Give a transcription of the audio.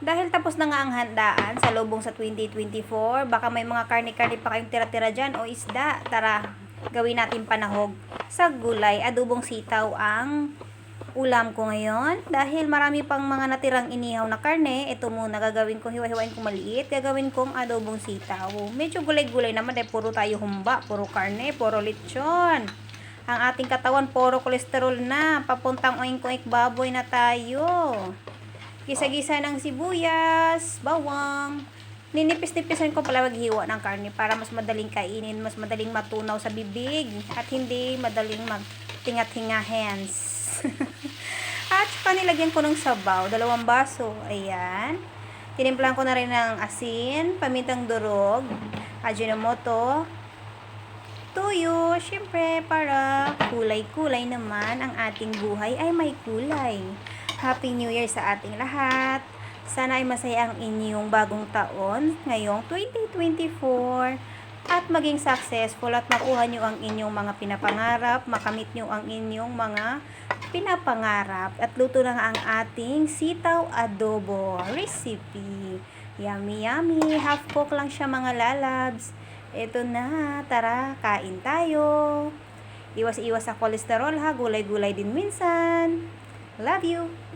Dahil tapos na nga ang handaan sa lubong sa 2024, baka may mga karne-karne pa kayong tira-tira dyan o isda. Tara, gawin natin panahog sa gulay. Adobong sitaw ang ulam ko ngayon. Dahil marami pang mga natirang inihaw na karne, ito muna gagawin ko, hiwa-hiwain ko maliit. Gagawin kong adobong sitaw. Medyo gulay-gulay naman dahil puro tayo humba, puro karne, puro lechon. Ang ating katawan, puro kolesterol na. Papuntang oink-oink baboy na tayo. Gisa-gisa ng sibuyas, bawang. Ninipis-nipisan ko pala maghiwa ng karne para mas madaling kainin, mas madaling matunaw sa bibig at hindi madaling magtingat-hinga hands. at saka nilagyan ko ng sabaw, dalawang baso. Ayan. Tinimplan ko na rin ng asin, pamintang durog, ajinomoto, tuyo, syempre para kulay-kulay naman ang ating buhay ay may kulay. Happy New Year sa ating lahat. Sana ay masaya ang inyong bagong taon ngayong 2024 at maging successful at makuha nyo ang inyong mga pinapangarap, makamit nyo ang inyong mga pinapangarap. At luto na ang ating sitaw adobo recipe. Yummy, yummy. Half cook lang siya mga lalabs. Ito na, tara, kain tayo. Iwas-iwas sa kolesterol ha, gulay-gulay din minsan. Love you!